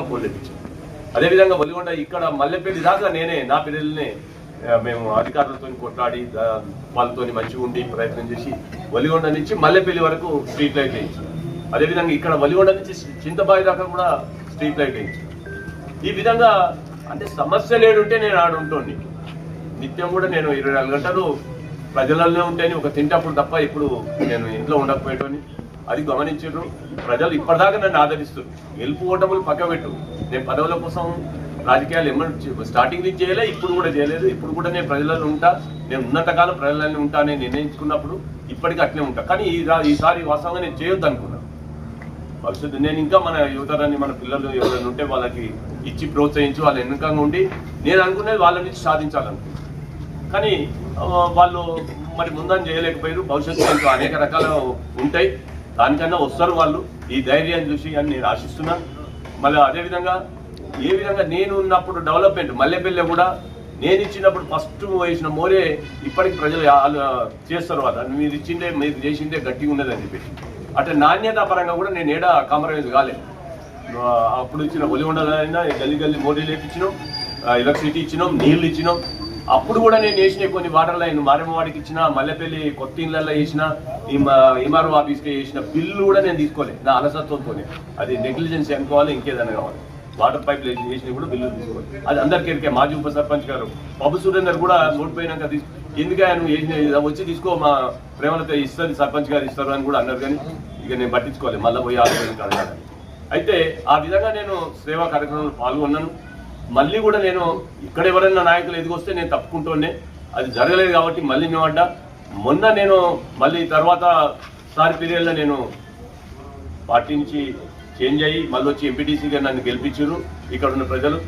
దాకా పోల్ తెప్పించాం. అదేవిధంగా వలిగొండ ఇక్కడ మల్లెపల్లి దాకా నేనే నా పిల్లల్ని మేము అధికారులతో కొట్లాడి వాళ్ళతో మంచిగా ఉండి ప్రయత్నం చేసి వలిగొండ నుంచి మల్లెపల్లి వరకు స్ట్రీట్ లైట్ వేయించాం. అదేవిధంగా ఇక్కడ వలిగొండ నుంచి చింతబాయి దాకా కూడా స్ట్రీట్ లైట్ వేయించాం. ఈ విధంగా అంటే సమస్య లేడుంటే నేను ఆడ నిత్యం కూడా నేను ఇరవై నాలుగు గంటలు ప్రజలలోనే ఉంటాయని ఒక తింటప్పుడు తప్ప ఇప్పుడు నేను ఇంట్లో ఉండకపోయేటోని అది గమనించరు ప్రజలు ఇప్పటిదాకా నన్ను ఆదరిస్తారు గెలుపు ఓటములు పక్కబెట్టు నేను పదవుల కోసం రాజకీయాలు ఎమ్మడి స్టార్టింగ్ నుంచి చేయలే ఇప్పుడు కూడా చేయలేదు. ఇప్పుడు కూడా నేను ప్రజలలో ఉంటా. నేను ఉన్నంతకాలం ప్రజలలో ఉంటానని నిర్ణయించుకున్నప్పుడు ఇప్పటికీ అట్లే ఉంటా. కానీ ఈ ఈసారి వాస్తవంగా నేను చేయొద్దు అనుకున్నాను భవిష్యత్తు నేను ఇంకా మన యువతరాన్ని మన పిల్లలు ఎవరైనా ఉంటే వాళ్ళకి ఇచ్చి ప్రోత్సహించి వాళ్ళు ఎన్నికంగా ఉండి నేను అనుకునేది వాళ్ళ నుంచి సాధించాలనుకున్నాను కానీ వాళ్ళు మరి ముందని చేయలేకపోయారు భవిష్యత్తులో అనేక రకాలు ఉంటాయి. దానికన్నా వస్తారు వాళ్ళు. ఈ ధైర్యాన్ని చూసి అని నేను ఆశిస్తున్నాను మళ్ళీ అదేవిధంగా ఏ విధంగా నేను ఉన్నప్పుడు డెవలప్మెంట్ మల్లెపల్లె కూడా నేను ఇచ్చినప్పుడు ఫస్ట్ వేసిన మోరే ఇప్పటికి ప్రజలు చేస్తారు వాళ్ళు. మీరు ఇచ్చిందే మీరు చేసిందే గట్టిగా ఉన్నదని చెప్పేసి. అంటే నాణ్యత పరంగా కూడా నేను ఏడా కాంప్రమైజ్ కాలేదు అప్పుడు ఇచ్చిన ఒలిగొండలైనా గల్లి గల్లి మోడీలు లేపించినాం ఎలక్ట్రిసిటీ ఇచ్చినాం నీళ్ళు ఇచ్చినాం. అప్పుడు కూడా నేను వేసిన కొన్ని వాటర్లో లైన్ మారేమవాడికి ఇచ్చిన మల్లెపల్లి కొత్త ఇళ్ళల్లో వేసిన ఎంఆర్ఓ ఆఫీస్కి వేసిన బిల్లు కూడా నేను తీసుకోలేదు నా అలసత్వంతో అది నెగ్లిజెన్స్ అనుకోవాలి ఇంకేదైనా కావాలి. వాటర్ పైప్ వేసిన కూడా బిల్లు తీసుకోవాలి. అది అందరికీ మాజీ ఉప సర్పంచ్ గారు బాబు సురేందర్ కూడా ఓడిపోయినాక తీసుకు ఎందుకు ఆయన వేసిన వచ్చి తీసుకో మా ప్రేమలతో ఇస్తుంది సర్పంచ్ గారు ఇస్తారు అని కూడా అన్నారు కానీ ఇక నేను పట్టించుకోవాలి మళ్ళీ పోయి ఆలోచన అయితే ఆ విధంగా నేను సేవా కార్యక్రమంలో పాల్గొన్నాను. మళ్ళీ కూడా నేను ఇక్కడ ఎవరైనా నాయకులు ఎదిగొస్తే నేను తప్పుకుంటూనే అది జరగలేదు కాబట్టి మళ్ళీ మేము అడ్డా. మొన్న నేను మళ్ళీ తర్వాత సారి పీరియడ్లో నేను పార్టీ నుంచి చేంజ్ అయ్యి మళ్ళీ వచ్చి ఎంపీటీసీగా నన్ను గెలిపించారు ఇక్కడ ఉన్న ప్రజలు.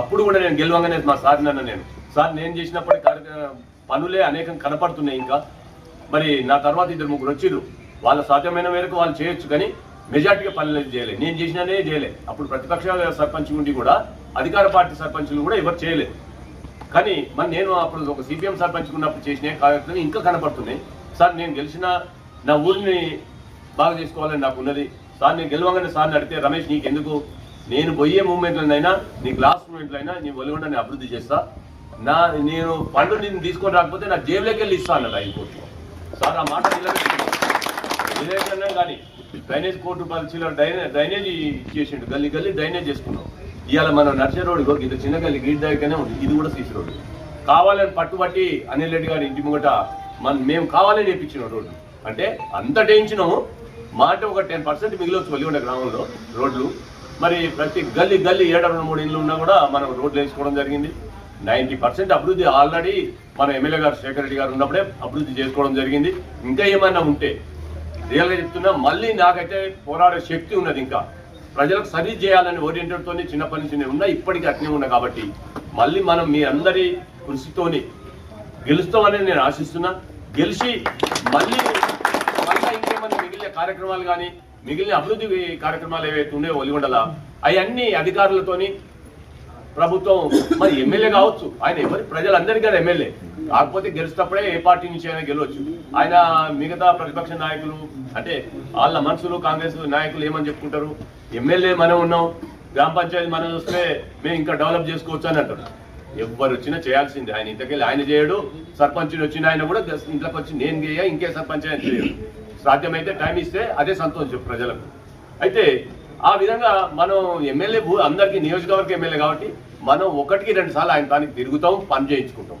అప్పుడు కూడా నేను గెలవంగానే మా సార్ నన్ను నేను. సార్ నేను చేసినప్పటి పనులే అనేకం కనపడుతున్నాయి ఇంకా. మరి నా తర్వాత ఇద్దరు ముగ్గురు వచ్చిర్రు. వాళ్ళ సాధ్యమైన మేరకు వాళ్ళు చేయొచ్చు కానీ మెజార్టీగా పనులు చేయలేదు. నేను చేసిననే చేయలేదు. అప్పుడు ప్రతిపక్ష సర్పంచ్ ఉండి కూడా అధికార పార్టీ సర్పంచులు కూడా ఎవరు చేయలేదు. కానీ మరి నేను అప్పుడు ఒక సిపిఎం సర్పంచ్ ఉన్నప్పుడు చేసిన కార్యక్రమం ఇంకా కనపడుతున్నాయి. సార్ నేను గెలిచిన నా ఊరిని బాగా చేసుకోవాలని నాకు ఉన్నది. సార్ నేను గెలవగానే సార్ని అడిగితే రమేష్ నీకు ఎందుకు నేను పోయే మూమెంట్లనైనా నీ లాస్ట్ మూమెంట్లైనా నీ ఒలిగొండ నేను అభివృద్ధి చేస్తా. నా నేను పండు నేను తీసుకొని రాకపోతే నా జేబులోకి వెళ్ళి ఇస్తా అన్నది ఆయన కోర్టు సార్ ఆ మాట నిలబెట్టుకున్నాను. ఏదైనా కానీ డ్రైనేజ్ కోర్టు పరిచయం డ్రైనేజ్ డ్రైనేజ్ ఇచ్చేసిండు గల్లీ గల్లీ డ్రైనేజ్ చేసుకున్నాం. ఇవాళ మనం నర్సరీ రోడ్ ఇగో ఇంత చిన్న గల్లీ గీట్ దగ్గరనే ఉంది. ఇది కూడా సీసీ రోడ్డు కావాలని పట్టుబట్టి అనిల్ రెడ్డి గారి ఇంటి ముంగట మన మేము కావాలని చేపించిన రోడ్డు. అంటే అంత టేయించినాము మాట ఒక టెన్ పర్సెంట్ మిగిలొచ్చు వెలిగొండ గ్రామంలో రోడ్లు. మరి ప్రతి గల్లీ గల్లీ ఏడు రెండు మూడు ఇళ్ళు ఉన్నా కూడా మనం రోడ్లు వేసుకోవడం జరిగింది. నైంటీ పర్సెంట్ అభివృద్ధి ఆల్రెడీ మన ఎమ్మెల్యే గారు శేఖర్ రెడ్డి గారు ఉన్నప్పుడే అభివృద్ధి చేసుకోవడం జరిగింది. ఇంకా ఏమైనా ఉంటే రియల్గా చెప్తున్నా మళ్ళీ నాకైతే పోరాడే శక్తి ఉన్నది ఇంకా. ప్రజలకు సరి చేయాలని ఓరియంటెడ్తో చిన్నప్పటి నుంచి నేను ఉన్నా ఇప్పటికీ అట్నే ఉన్నా కాబట్టి. మళ్ళీ మనం మీ అందరి కృషితోని గెలుస్తామని నేను ఆశిస్తున్నా. గెలిచి మళ్ళీ మళ్ళీ ఇంకేమైనా మిగిలిన కార్యక్రమాలు కానీ మిగిలిన అభివృద్ధి కార్యక్రమాలు ఏవైతే ఉన్నాయో ఒలిగొండల అవన్నీ అధికారులతోని ప్రభుత్వం మరి ఎమ్మెల్యే కావచ్చు ఆయన ఎవరి ప్రజలందరికీ కదా ఎమ్మెల్యే. కాకపోతే గెలిచినప్పుడే ఏ పార్టీ నుంచి అయినా గెలవచ్చు. ఆయన మిగతా ప్రతిపక్ష నాయకులు అంటే వాళ్ళ మనుషులు కాంగ్రెస్ నాయకులు ఏమని చెప్పుకుంటారు? ఎమ్మెల్యే మనం ఉన్నాం గ్రామ పంచాయతీ మనం వస్తే మేము ఇంకా డెవలప్ చేసుకోవచ్చు అని అంటారు. ఎవరు వచ్చినా చేయాల్సిందే. ఆయన ఇంతకెళ్ళి ఆయన చేయడు సర్పంచ్ వచ్చిన ఆయన కూడా ఇంట్లోకి వచ్చి నేను చేయ ఇంకే సర్పంచ్ ఆయన చేయడు. సాధ్యమైతే టైం ఇస్తే అదే సంతోషం ప్రజలకు. అయితే ఆ విధంగా మనం ఎమ్మెల్యే అందరికీ నియోజకవర్గ ఎమ్మెల్యే కాబట్టి మనం ఒకటికి రెండు సార్లు ఆయన దానికి తిరుగుతాం పని చేయించుకుంటాం.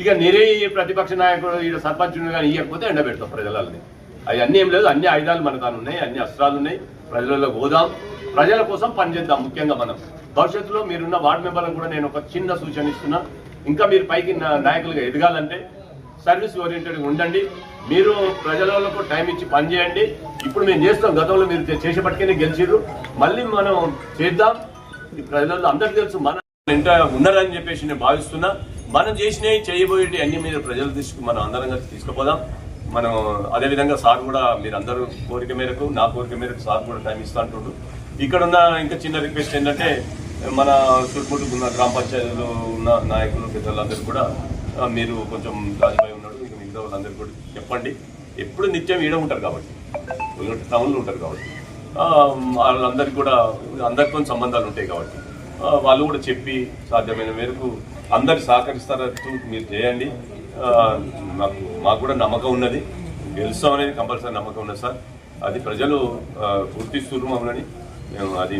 ఇక నేనే ఈ ప్రతిపక్ష నాయకుడు ఈ సర్పంచుని కానీ ఇవ్వకపోతే ఎండబెడతాం ప్రజలని అవి అన్నీ ఏం లేదు అన్ని ఆయుధాలు మన దాని ఉన్నాయి అన్ని అస్త్రాలు ఉన్నాయి ప్రజలలో పోదాం ప్రజల కోసం పనిచేద్దాం ముఖ్యంగా మనం. భవిష్యత్తులో మీరున్న వార్డు మెంబర్లకు కూడా నేను ఒక చిన్న సూచన ఇస్తున్నా. ఇంకా మీరు పైకి నా- నాయకులుగా ఎదగాలంటే సర్వీస్ ఓరియంటెడ్ ఉండండి. మీరు ప్రజలకు టైం ఇచ్చి పనిచేయండి ఇప్పుడు మేము చేస్తాం గతంలో మీరు చే- చేసేపటికనే గెలిచిర్రు. మళ్ళీ మనం చేద్దాం. ఈ ప్రజలలో అందరికీ తెలుసు మన ఇంట ఉన్నారని చెప్పేసి నేను భావిస్తున్నా. మనం చేసినవి చేయబోయేటి అన్ని మీరు ప్రజలు తీసుకు మనం అందరం కలిసి తీసుకుపోదాం. మనం అదేవిధంగా సార్ కూడా మీరు అందరూ కోరిక మేరకు నా కోరిక మేరకు సార్ కూడా టైం ఇస్తా అంటుండ్రు ఇక్కడ ఉన్న ఇంకా చిన్న రిక్వెస్ట్ ఏంటంటే మన చుట్టుముట్టు ఉన్న గ్రామ పంచాయతీలో ఉన్న నాయకులు పెద్దలందరూ కూడా మీరు కొంచెం రాజుబాయి ఉన్నాడు ఇంకా మిగతా వాళ్ళందరూ కూడా చెప్పండి. ఎప్పుడు నిత్యం ఈడ ఉంటారు కాబట్టి టౌన్లో ఉంటారు కాబట్టి. వాళ్ళందరికీ కూడా అందరితో సంబంధాలు ఉంటాయి కాబట్టి. వాళ్ళు కూడా చెప్పి సాధ్యమైన మేరకు అందరు సహకరిస్తారట్టు మీరు చేయండి. మాకు నాకు మాకు కూడా నమ్మకం ఉన్నది. గెలుస్తాం అనేది కంపల్సరీ నమ్మకం ఉన్నది సార్. అది ప్రజలు గుర్తిస్తున్నారు మమ్మల్ని. మేము అది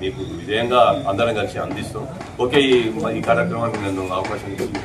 మీకు విజయంగా అందరం కలిసి అందిస్తాం. ఓకే ఈ ఈ కార్యక్రమానికి నన్ను అవకాశం ఇచ్చింది